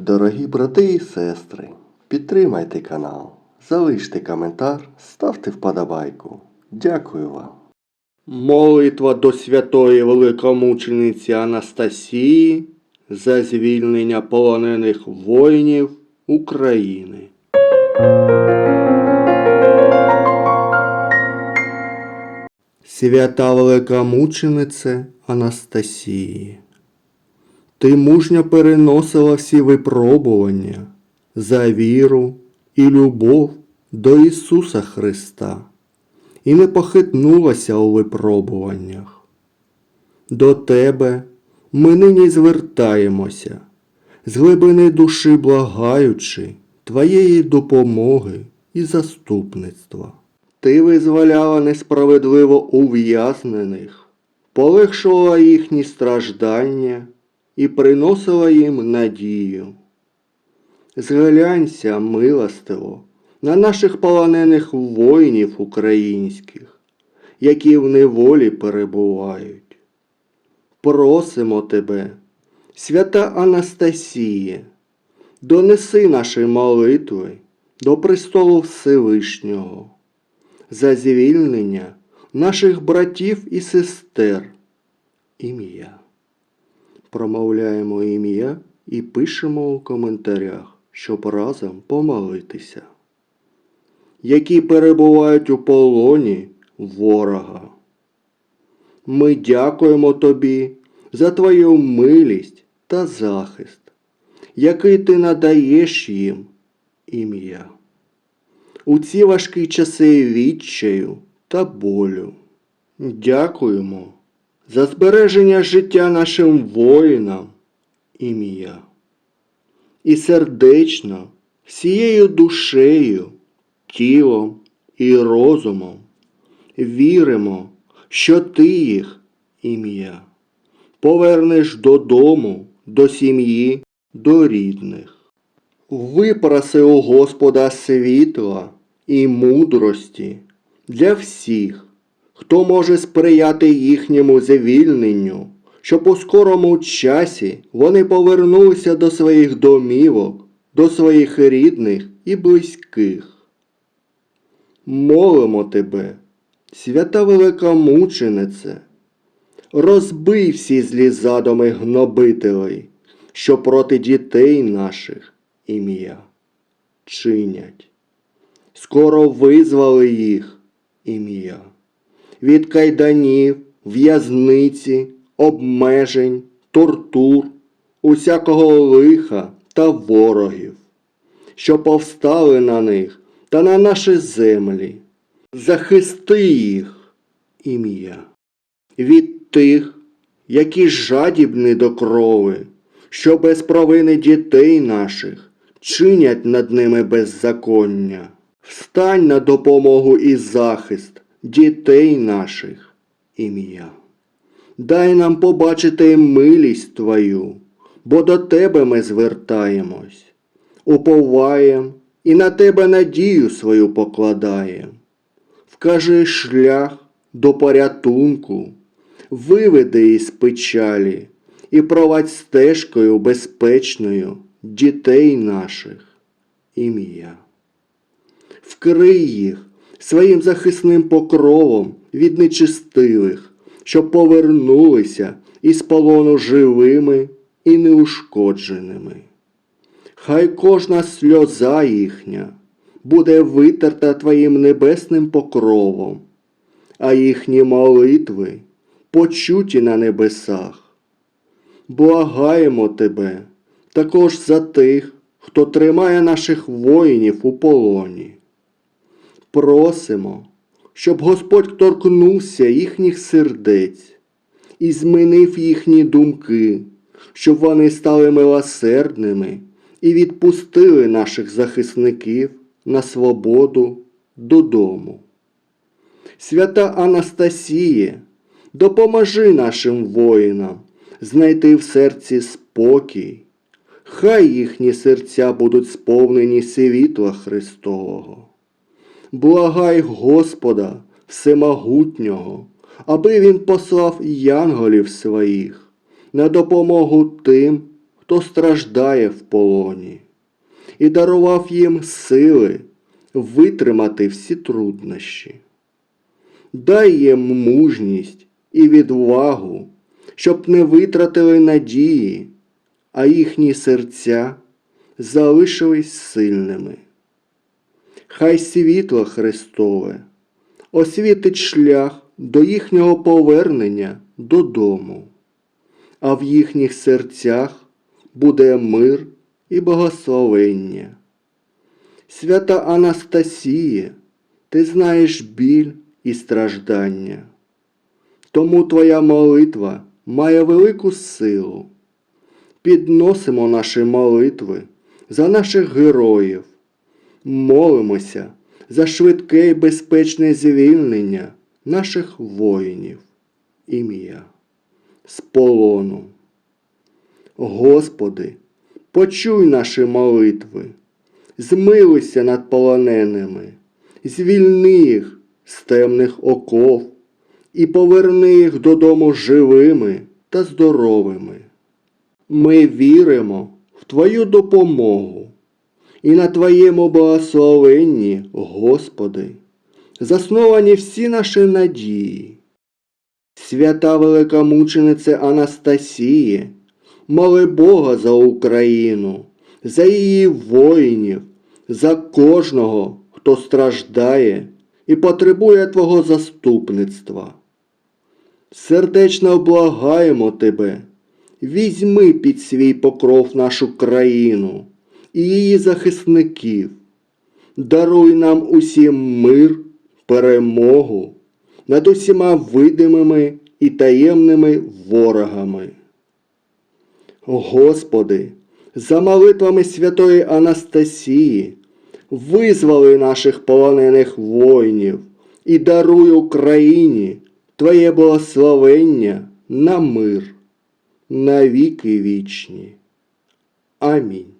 Дорогі брати і сестри, підтримайте канал, залиште коментар, ставте вподобайку. Дякую вам. Молитва до святої великомучениці Анастасії за звільнення полонених воїнів України. Свята великомученице Анастасії, ти мужньо переносила всі випробування за віру і любов до Ісуса Христа і не похитнулася у випробуваннях. До тебе ми нині звертаємося, з глибини душі благаючи Твоєї допомоги і заступництва. Ти визволяла несправедливо ув'язнених, полегшувала їхні страждання і приносила їм надію. Зглянься милостиво на наших полонених воїнів українських, які в неволі перебувають. Просимо тебе, свята Анастасія, донеси наші молитви до престолу Всевишнього за звільнення наших братів і сестер. Ім'я. Промовляємо ім'я і пишемо у коментарях, щоб разом помолитися, які перебувають у полоні ворога. Ми дякуємо тобі за твою милість та захист, який ти надаєш їм ім'я. У ці важкі часи відчаю та болю. Дякуємо за збереження життя нашим воїнам ім'я. І сердечно, всією душею, тілом і розумом віримо, що ти їх ім'я. Повернеш додому, до сім'ї, до рідних. Випроси у Господа світла і мудрості для всіх, хто може сприяти їхньому звільненню, щоб у скорому часі вони повернулися до своїх домівок, до своїх рідних і близьких. Молимо тебе, свята велика мученице, розбий всі злі задуми гнобителей, що проти дітей наших ім'я чинять. Скоро визвали їх ім'я від кайданів, в'язниці, обмежень, тортур, усякого лиха та ворогів, що повстали на них та на наші землі. Захисти їх ім'я від тих, які жадібні до крови, що без провини дітей наших чинять над ними беззаконня. Встань на допомогу і захист дітей наших ім'я. Дай нам побачити милість Твою, бо до Тебе ми звертаємось, уповаєм і на Тебе надію свою покладаєм. Вкажи шлях до порятунку, виведи із печалі і провадь стежкою безпечною дітей наших ім'я. Вкрий їх своїм захисним покровом від нечистивих, щоб повернулися із полону живими і неушкодженими. Хай кожна сльоза їхня буде витерта Твоїм небесним покровом, а їхні молитви почуті на небесах. Благаємо Тебе також за тих, хто тримає наших воїнів у полоні. Просимо, щоб Господь торкнувся їхніх сердець і змінив їхні думки, щоб вони стали милосердними і відпустили наших захисників на свободу додому. Свята Анастасія, допоможи нашим воїнам знайти в серці спокій. Хай їхні серця будуть сповнені світла Христового. Благай Господа Всемогутнього, аби Він послав янголів своїх на допомогу тим, хто страждає в полоні, і дарував їм сили витримати всі труднощі. Дай їм мужність і відвагу, щоб не витратили надії, а їхні серця залишились сильними. Хай світло Христове освітить шлях до їхнього повернення додому, а в їхніх серцях буде мир і благословення. Свята Анастасія, ти знаєш біль і страждання. Тому твоя молитва має велику силу. Підносимо наші молитви за наших героїв, молимося за швидке і безпечне звільнення наших воїнів. Ім'я з полону. Господи, почуй наші молитви, змилуйся над полоненими, звільни їх з темних оков і поверни їх додому живими та здоровими. Ми віримо в Твою допомогу і на Твоєму благословенні, Господи, засновані всі наші надії. Свята великомучениця Анастасії, моли Бога за Україну, за її воїнів, за кожного, хто страждає і потребує Твого заступництва. Сердечно благаємо Тебе, візьми під свій покров нашу країну і її захисників, даруй нам усім мир, перемогу над усіма видимими і таємними ворогами. Господи, за молитвами святої Анастасії, визволи наших полонених воїнів і даруй Україні Твоє благословення на мир, на віки вічні. Амінь.